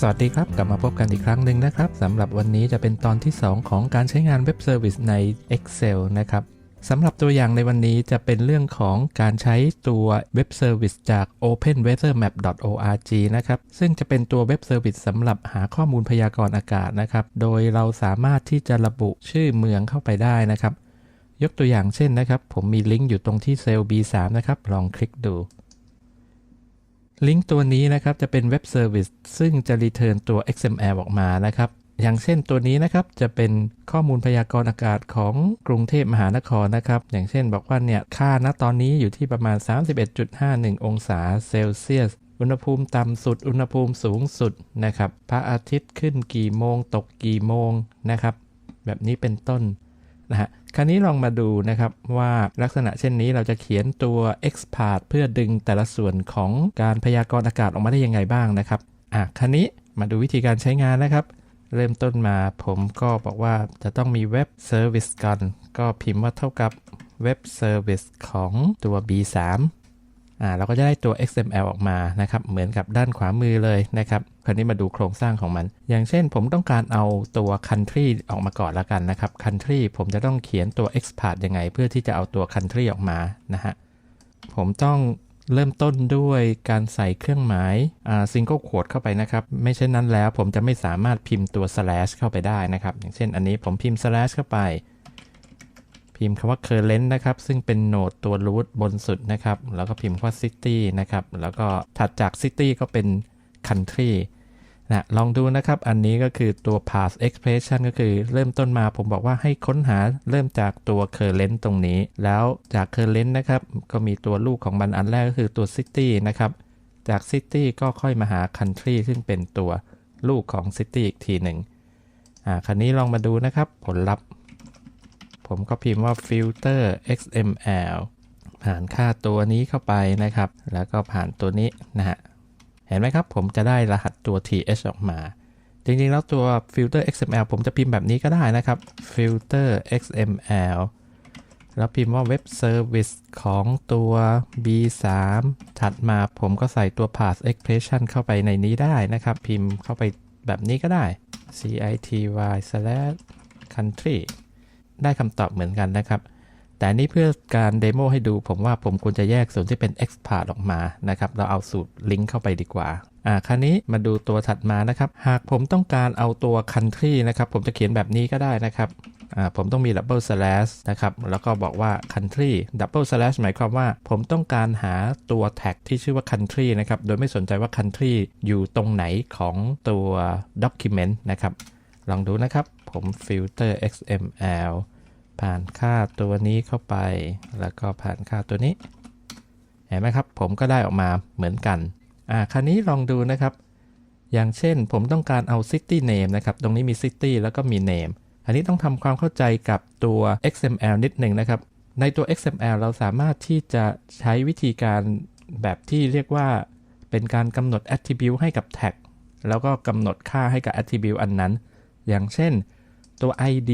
สวัสดีครับ กลับมาพบกันอีกครั้งหนึ่งนะครับสำหรับวันนี้จะเป็นตอนที่ 2 ของการใช้งานเว็บเซอร์วิสใน Excel นะครับสำหรับตัวอย่างในวันนี้จะเป็นเรื่องของการใช้ตัวเว็บเซอร์วิสจาก openweathermap.org นะครับ ซึ่งจะเป็นตัวเว็บเซอร์วิสสำหรับหาข้อมูลพยากรณ์อากาศนะครับ โดยเราสามารถที่จะระบุชื่อเมืองเข้าไปได้นะครับ ยกตัวอย่างเช่นนะครับ ผมมีลิงก์อยู่ตรงที่เซลล์ B3 นะครับ ลองคลิกดู ลิงก์ตัวนี้นะครับจะเป็นเว็บเซอร์วิสซึ่งจะรีเทิร์นตัว XML ออกมานะครับ อย่างเช่นตัวนี้นะครับจะเป็นข้อมูลพยากรณ์อากาศของกรุงเทพมหานครนะครับ อย่างเช่นบอกว่าเนี่ยค่าณตอนนี้อยู่ที่ประมาณ 31.51 องศาเซลเซียสอุณหภูมิต่ำสุด อุณหภูมิสูงสุดนะครับ พระอาทิตย์ขึ้นกี่โมง ตกกี่โมงนะครับ แบบนี้เป็นต้นนะฮะ คราวนี้ลองมาดูนะครับว่าลักษณะเช่นนี้เราจะเขียนตัว expart เพื่อดึงแต่ละส่วนของการพยากรณ์อากาศออกมาได้ยังไงบ้างนะครับอะคราวนี้มาดูวิธีการใช้งานนะครับ เริ่มต้นมาผมก็บอกว่าจะต้องมีเว็บ Service ก่อนก็พิมพ์ว่าเท่ากับเว็บ Service ของตัว B3 เราก็จะได้ตัว XML ออกมานะครับ เหมือนกับด้านขวามือเลยนะครับ คราวนี้มาดูโครงสร้างของมัน อย่างเช่นผมต้องการเอาตัว country ออกมาก่อนละกันนะครับ country ผมจะต้องเขียนตัว expart ยังไง เพื่อที่จะเอาตัว country ออกมานะฮะ ผมต้องเริ่มต้นด้วยการใส่เครื่องหมายอ่า single quote เข้าไปนะครับ ไม่เช่นนั้นแล้วผมจะไม่สามารถพิมพ์ตัว slash เข้าไปได้นะครับ อย่างเช่นอันนี้ผมพิมพ์ slash เข้าไป พิมพ์คำว่า current นะครับ ซึ่งเป็นโหนดตัว root บนสุดนะครับ แล้วก็พิมพ์ว่า city นะครับ แล้วก็ถัดจาก city ก็เป็น country นะลองดูนะครับ อันนี้ก็คือตัว pass expression ก็คือเริ่มต้นมาผมบอกว่าให้ค้นหาเริ่มจากตัว current ตรงนี้ แล้วจาก current นะครับ ก็มีตัวลูกของมันอันแรกก็คือตัว city นะครับ จาก city ก็ค่อยมาหา country ซึ่งเป็นตัวลูกของ city อีกทีหนึ่งอ่า คราวนี้ลองมาดูนะครับผลลัพธ์ ผมก็พิมพ์ว่า filter xml ผ่านค่าตัวนี้เข้าไปนะครับ แล้วก็ผ่านตัวนี้นะฮะ เห็นไหมครับ ผมจะได้รหัสตัว th ออกมา จริงๆ แล้วตัว filter xml ผมจะพิมพ์แบบนี้ก็ได้นะครับ filter xml แล้วพิมพ์ว่า web service ของตัว b3 ถัดมาผมก็ใส่ตัว pass expression เข้าไปในนี้ได้นะครับ พิมพ์เข้าไปแบบนี้ก็ได้ city slash country ได้คำตอบเหมือนกันนะครับ แต่นี่เพื่อการเดโมให้ดู ผมว่าผมควรจะแยกส่วนที่เป็น export ออกมานะครับ เราเอาสูตรลิงก์เข้าไปดีกว่าอ่าคราวนี้มาดูตัวถัดมานะครับ หากผมต้องการเอาตัว country นะครับ ผมจะเขียนแบบนี้ก็ได้นะครับอ่าผมต้องมี double slash นะครับ แล้วก็บอกว่า country double slash หมายความว่าผมต้องการหาตัว tag ที่ชื่อว่า country นะครับ โดยไม่สนใจว่า country อยู่ตรงไหนของตัว document นะครับ ลองดูนะครับ ผม filter xml ผ่านค่าตัวนี้เข้าไป แล้วก็ผ่านค่าตัวนี้ เห็นไหมครับ ผมก็ได้ออกมาเหมือนกัน อ่า คราวนี้ลองดูนะครับ อย่างเช่นผมต้องการเอา city name นะครับ ตรงนี้มี city แล้วก็มี name อันนี้ต้องทำความเข้าใจกับตัว XML นิดหนึ่งนะครับ ในตัว XML เราสามารถที่จะใช้วิธีการแบบที่เรียกว่าเป็นการกำหนด attribute ให้กับ tag แล้วก็กำหนดค่าให้กับ attribute อันนั้น อย่างเช่นตัว ID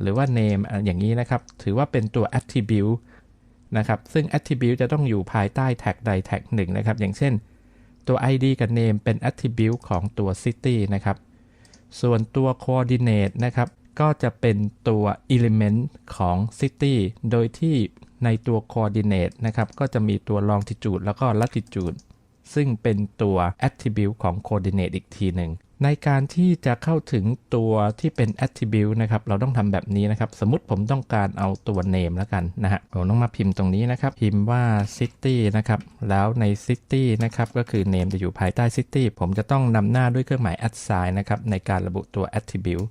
หรือว่า name อย่างนี้นะครับ ถือว่าเป็นตัว attribute นะครับ ซึ่ง attribute จะต้องอยู่ภายใต้ tag ใด tag หนึ่งนะครับ อย่างเช่น ตัว ID กับ name เป็น attribute ของตัว city นะครับ ส่วนตัว coordinate นะครับ ก็จะเป็นตัว element ของ city โดยที่ในตัว coordinate นะครับ ก็จะมีตัว longitude แล้วก็ latitude ซึ่งเป็นตัว attribute ของ coordinate อีกทีหนึ่ง ในการที่จะเข้าถึงตัวที่เป็น attribute นะครับ เราต้องทำแบบนี้นะครับ สมมติผมต้องการเอาตัว name แล้วกันนะฮะผมต้องมาพิมพ์ตรงนี้นะครับ พิมพ์ว่า city นะครับ แล้วใน city นะครับ ก็คือ name จะอยู่ภายใต้ city ผมจะต้องนำหน้าด้วยเครื่องหมาย at sign นะครับ ในการระบุตัว attribute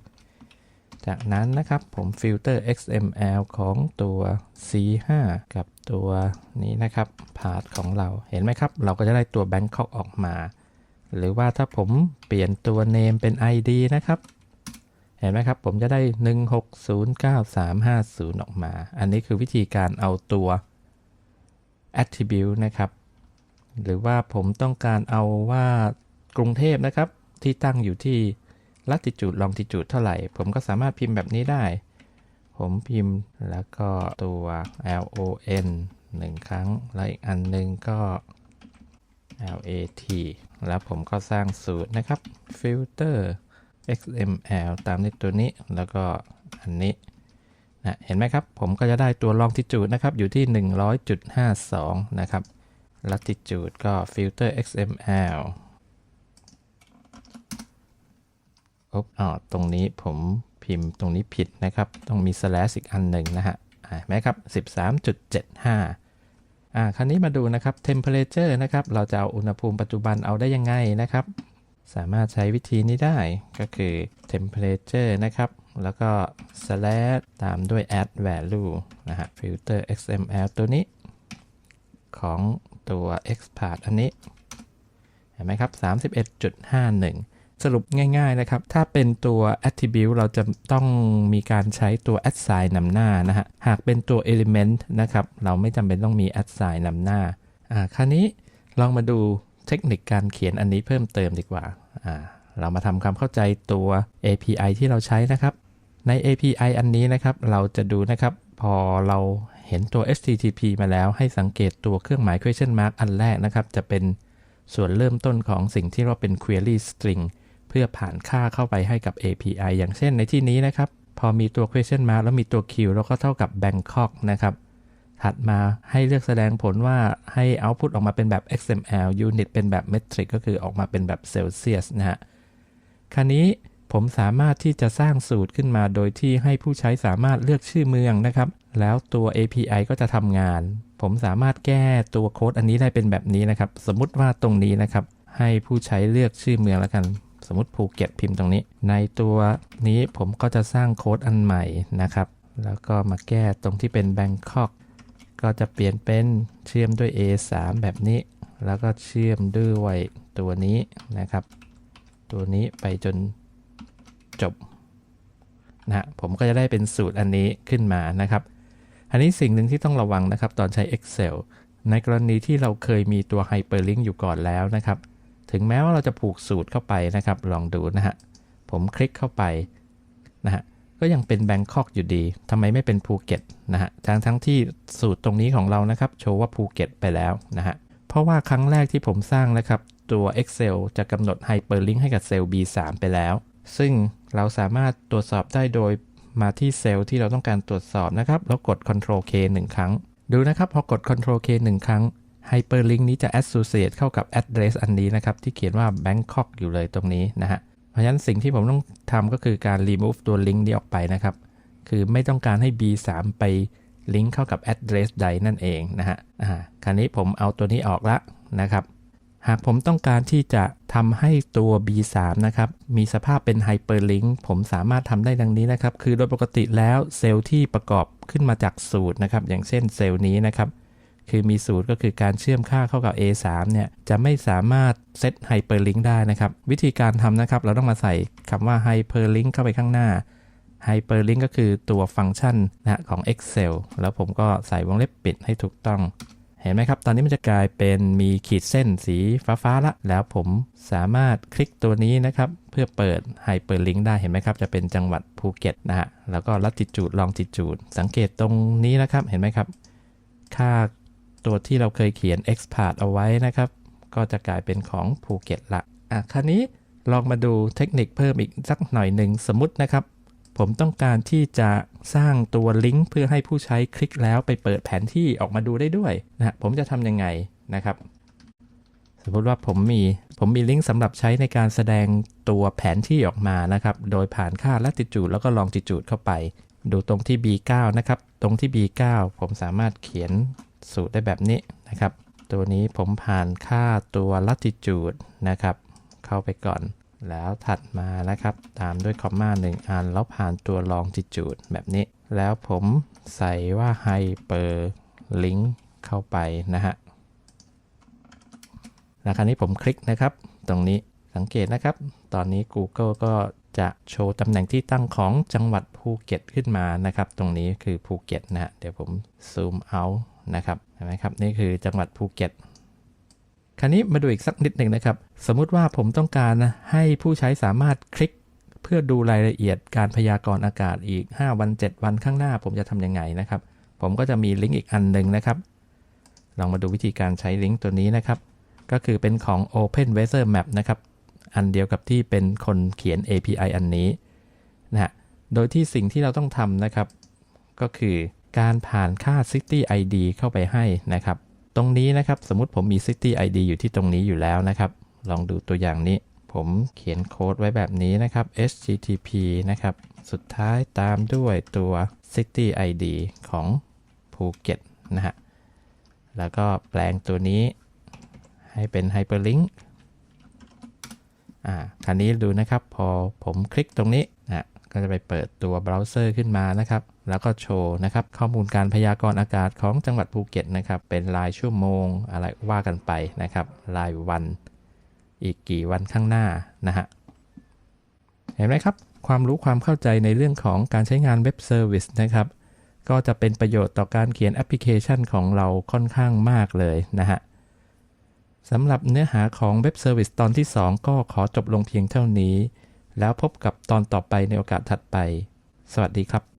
จากนั้นนะครับผม filter XML ของตัว C5 กับตัวนี้นะครับ path ของเรา เห็นไหมครับ เราก็จะได้ตัว Bangkok ออกมา หรือว่าถ้าผมเปลี่ยนตัว name เป็น ID นะครับ เห็นไหมครับ ผมจะได้ 1609350 ออกมา อันนี้คือวิธีการเอาตัว attribute นะครับ หรือว่าผมต้องการเอาว่ากรุงเทพนะครับ ที่ตั้งอยู่ที่ latitude longitude เท่าไหร่ ผมก็สามารถพิมพ์แบบนี้ได้ ผมพิมพ์แล้วก็ตัว lon หนึ่งครั้ง แล้วอีกอันหนึ่งก็ lat แล้วผมก็สร้างสูตรนะครับ filter xml ตามนี้ตัวนี้แล้วก็อันนี้นะเห็นไหมครับ ผมก็จะได้ตัว longitude นะครับ อยู่ที่ 100.52 นะครับ latitude ก็ filter xml อุ๊บอ๋อตรงนี้ผมพิมพ์ตรงนี้ผิดนะครับ ต้องมี slash อีกอันหนึ่งนะฮะเห็นไหมครับ 13.75 อ่าคราวนี้มาดูนะครับ temperature นะครับ เราจะเอาอุณหภูมิปัจจุบันเอาได้ยังไงนะครับ สามารถใช้วิธีนี้ได้ก็คือ temperature นะครับ แล้วก็ slash ตามด้วย add value นะฮะ filter xml ตัวนี้ ของตัว expert อันนี้ เห็นไหมครับ 31.51 สรุปง่าย ๆนะครับ ถ้าเป็นตัว attribute เราจะต้องมีการใช้ตัว assign นำหน้านะฮะ หากเป็นตัว element นะครับ เราไม่จำเป็นต้องมี assign นำหน้า อ่า คราวนี้ลองมาดูเทคนิคการเขียนอันนี้เพิ่มเติมดีกว่า อ่า เรามาทำความเข้าใจตัว API ที่เราใช้นะครับ ใน API อันนี้นะครับ เราจะดูนะครับ พอเราเห็นตัว HTTP มาแล้ว ให้สังเกตตัวเครื่องหมาย question mark อันแรกนะครับ จะเป็นส่วนเริ่มต้นของสิ่งที่เราเป็น query string เพื่อผ่านค่าเข้าไปให้กับ API อย่างเช่นในที่นี้นะครับ พอมีตัว question mark แล้วมีตัว Q แล้วก็เท่ากับ Bangkok นะครับถัดมาให้เลือกแสดงผลว่าให้ output ออกมาเป็นแบบ XML unit เป็นแบบ metric ก็คือออกมาเป็นแบบ Celsius นะฮะคราวนี้ผมสามารถที่จะสร้างสูตรขึ้นมาโดยที่ให้ผู้ใช้สามารถเลือกชื่อเมืองนะครับ แล้วตัว API ก็จะทำงาน ผมสามารถแก้ตัวโค้ดอันนี้ได้เป็นแบบนี้นะครับ สมมติว่าตรงนี้นะครับ ให้ผู้ใช้เลือกชื่อเมืองแล้วกัน สมมติภูเก็ตพิมพ์ตรงนี้ ในตัวนี้ผมก็จะสร้างโค้ดอันใหม่นะครับ แล้วก็มาแก้ตรงที่เป็น Bangkok ก็จะเปลี่ยนเป็นเชื่อมด้วย A3 แบบนี้ แล้วก็เชื่อมด้วยตัวนี้นะครับ ตัวนี้ไปจนจบนะฮะผมก็จะได้เป็นสูตรอันนี้ขึ้นมานะครับ อันนี้สิ่งหนึ่งที่ต้องระวังนะครับ ตอนใช้ Excel ในกรณีที่เราเคยมีตัว Hyperlink อยู่ก่อนแล้วนะครับ ถึงแม้ว่าเราจะผูกสูตรเข้าไปนะครับ ลองดูนะฮะ ผมคลิกเข้าไปนะฮะ ก็ยังเป็นแบงคอกอยู่ดีทำไมไม่เป็นภูเก็ตนะฮะ ทั้งทั้งที่สูตรตรงนี้ของเรานะครับ โชว์ว่าภูเก็ตไปแล้วนะฮะ เพราะว่าครั้งแรกที่ผมสร้างนะครับ ตัว Excel จะกำหนด Hyperlink ให้กับเซลล์ B3 ไปแล้ว ซึ่งเราสามารถตรวจสอบได้โดยมาที่เซลล์ที่เราต้องการตรวจสอบนะครับ แล้วกด Ctrl K 1 ครั้ง ดูนะครับ พอกด Ctrl K 1 ครั้ง Hyperlink นี้จะ associate เข้ากับ address อันนี้นะครับ ที่เขียนว่า Bangkok อยู่เลยตรงนี้นะฮะ เพราะฉะนั้นสิ่งที่ผมต้องทำก็คือการ remove ตัว link นี้ออกไปนะครับ คือไม่ต้องการให้ B3 ไปลิงก์เข้ากับ address ใดนั่นเองนะฮะอ่าคราวนี้ผมเอาตัวนี้ออกละนะครับหากผมต้องการที่จะทำให้ตัว B3 นะครับ มีสภาพเป็น Hyperlink ผมสามารถทำได้ดังนี้นะครับ คือโดยปกติแล้วเซลล์ที่ประกอบขึ้นมาจากสูตรนะครับ อย่างเช่นเซลล์นี้นะครับ คือมีสูตรก็คือการเชื่อมค่าเข้ากับ A3 เนี่ยจะไม่สามารถเซต Hyperlink ได้นะครับ วิธีการทำนะครับ เราต้องมาใส่คำว่า Hyperlink เข้าไปข้างหน้า Hyperlink ก็คือตัวฟังก์ชันนะของ Excel แล้วผมก็ใส่วงเล็บปิดให้ถูกต้อง เห็นไหมครับ ตอนนี้มันจะกลายเป็นมีขีดเส้นสีฟ้าๆละแล้วผมสามารถคลิกตัวนี้นะครับ เพื่อเปิด Hyperlink ได้เห็นไหมครับ จะเป็นจังหวัดภูเก็ตนะฮะแล้วก็ latitude longitude สังเกตตรงนี้นะครับเห็นไหมครับ ค่า ตัวที่เราเคยเขียน expert เอาไว้นะครับ ก็จะกลายเป็นของภูเก็ตละอะคราวนี้ลองมาดูเทคนิคเพิ่มอีกสักหน่อยหนึ่งสมมตินะครับ ผมต้องการที่จะสร้างตัวลิงก์เพื่อให้ผู้ใช้คลิกแล้วไปเปิดแผนที่ออกมาดูได้ด้วยนะฮะผมจะทำยังไงนะครับ สมมติว่าผมมีผมมีลิงก์สำหรับใช้ในการแสดงตัวแผนที่ออกมานะครับ โดยผ่านค่า latitude แล้วก็ longitude เข้าไป ดูตรงที่ B9 นะครับ ตรงที่ B9 ผมสามารถเขียน สูตรได้แบบนี้นะครับ ตัวนี้ผมผ่านค่าตัว latitude นะครับ เข้าไปก่อน แล้วถัดมานะครับ ตามด้วยคอมมาหนึ่งอัน แล้วผ่านตัว longitude แบบนี้ แล้วผมใส่ว่า hyperlink เข้าไปนะฮะแล้วคราวนี้ผมคลิกนะครับ ตรงนี้สังเกตนะครับ ตอนนี้ Google ก็จะโชว์ตำแหน่งที่ตั้งของจังหวัดภูเก็ตขึ้นมานะครับ ตรงนี้คือภูเก็ตนะฮะเดี๋ยวผมซูมเอา นะครับเห็นไหมครับนี่คือจังหวัดภูเก็ตคราวนี้มาดูอีกสักนิดหนึ่งนะครับ สมมุติว่าผมต้องการให้ผู้ใช้สามารถคลิกเพื่อดูรายละเอียดการพยากรณ์อากาศอีก 5 วัน 7 วันข้างหน้า ผมจะทำยังไงนะครับ ผมก็จะมีลิงก์อีกอันหนึ่งนะครับ ลองมาดูวิธีการใช้ลิงก์ตัวนี้นะครับ ก็คือเป็นของ Open Weather Map นะครับ อันเดียวกับที่เป็นคนเขียน API อันนี้นะฮะโดยที่สิ่งที่เราต้องทำนะครับ ก็คือ การผ่านค่า City ID เข้าไปให้นะครับ ตรงนี้นะครับสมมติผมมี City ID อยู่ที่ตรงนี้อยู่แล้วนะครับ ลองดูตัวอย่างนี้ ผมเขียนโค้ดไว้แบบนี้นะครับ http นะครับ สุดท้ายตามด้วยตัว City ID ของภูเก็ตนะฮะ แล้วก็แปลงตัวนี้ให้เป็น Hyperlink อ่าคราวนี้ดูนะครับ พอผมคลิกตรงนี้นะก็จะไปเปิดตัวเบราว์เซอร์ขึ้นมานะครับ แล้วก็โชว์นะครับข้อมูลการพยากรณ์อากาศของจังหวัดภูเก็ตนะครับเป็นรายชั่วโมงอะไรว่ากันไปนะครับรายวันอีกกี่วันข้างหน้านะฮะเห็นไหมครับ ความรู้ความเข้าใจในเรื่องของการใช้งานเว็บเซอร์วิสนะครับก็จะเป็นประโยชน์ต่อการเขียนแอปพลิเคชันของเราค่อนข้างมากเลยนะฮะสำหรับเนื้อหาของเว็บเซอร์วิสตอนที่ 2 ก็ขอจบลงเพียงเท่านี้ แล้วพบกับตอนต่อไปในโอกาสถัดไป สวัสดีครับ